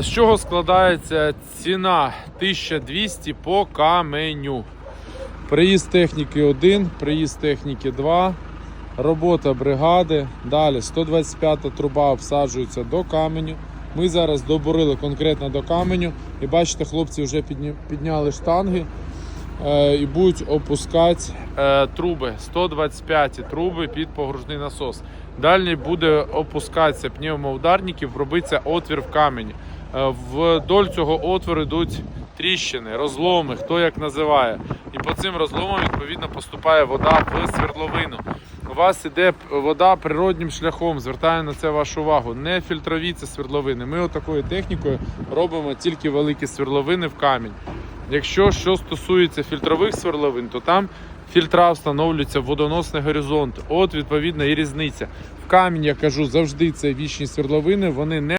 З чого складається ціна 1200 по каменю? Приїзд техніки 1, приїзд техніки 2, робота бригади. Далі 125 труба обсаджується до каменю. Ми зараз добурили конкретно до каменю. І бачите, хлопці вже підняли штанги і будуть опускати е, труби. 125 труби під погружний насос. Далі буде опускатися пневмоударників, робиться отвір в камені. Е, Вдоль цього отвору йдуть тріщини, розломи, хто як називає. І по цим розломам відповідно поступає вода в свердловину. У вас іде вода природнім шляхом. Звертаю на це вашу увагу. Не фільтрові це свердловини. Ми отакою технікою робимо тільки великі свердловини в камінь. Якщо що стосується фільтрових сверловин, то там фільтра встановлюються в водоносний горизонт. От відповідно і різниця. В камінь я кажу завжди це вічні свердловини. Вони не